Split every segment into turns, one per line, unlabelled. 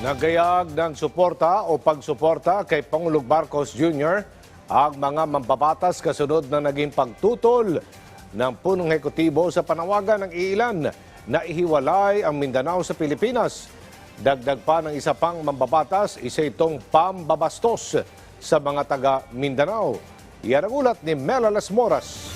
Nagayag ng suporta o pagsuporta kay Pangulong Marcos Jr. ang mga mambabatas kasunod na naging pagtutol ng punong ekutibo sa panawagan ng ilan na ihiwalay ang Mindanao sa Pilipinas. Dagdag pa ng isa pang mambabatas, isa itong pambabastos sa mga taga Mindanao. Yan ang ulat ni Mela Las Moras.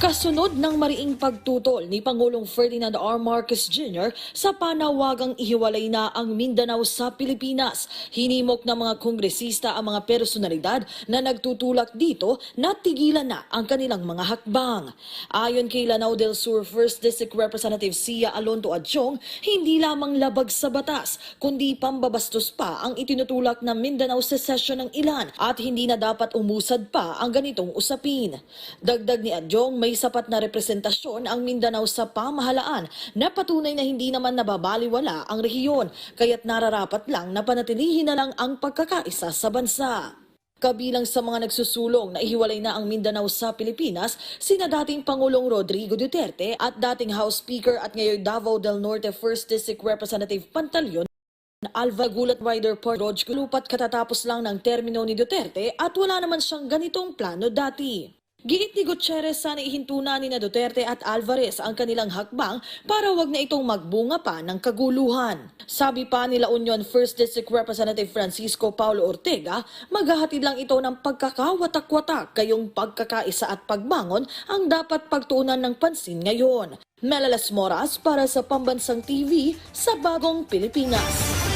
Kasunod ng mariing pagtutol ni Pangulong Ferdinand R. Marcos Jr. sa panawagang ihiwalay na ang Mindanao sa Pilipinas, hinimok ng mga kongresista ang mga personalidad na nagtutulak dito na tigilan na ang kanilang mga hakbang. Ayon kay Lanao del Sur 1st District Representative Sia Alonto Adjong, hindi lamang labag sa batas, kundi pambabastos pa ang itinutulak ng Mindanao secession ng ilan at hindi na dapat umusad pa ang ganitong usapin. Dagdag ni Adjong, may sapat na representasyon ang Mindanao sa pamahalaan na patunay na hindi naman nababaliwala ang rehiyon, kaya't nararapat lang na panatilihin na lang ang pagkakaisa sa bansa. Kabilang sa mga nagsusulong na ihiwalay na ang Mindanao sa Pilipinas, sina dating Pangulong Rodrigo Duterte at dating House Speaker at ngayon Davao del Norte 1st District Representative Pantaleon Alva Gulat Rider po Rog lupat katatapos lang ng termino ni Duterte at wala naman siyang ganitong plano dati. Giit ni Gutierrez sana ihintunan ni na Duterte at Alvarez ang kanilang hakbang para wag na itong magbunga pa ng kaguluhan. Sabi pa nila Union 1st District Representative Francisco Paulo Ortega, maghahatid lang ito ng pagkakawatak-watak kayong pagkakaisa at pagbangon ang dapat pagtuunan ng pansin ngayon. Melalas Moras para sa Pambansang TV sa Bagong Pilipinas.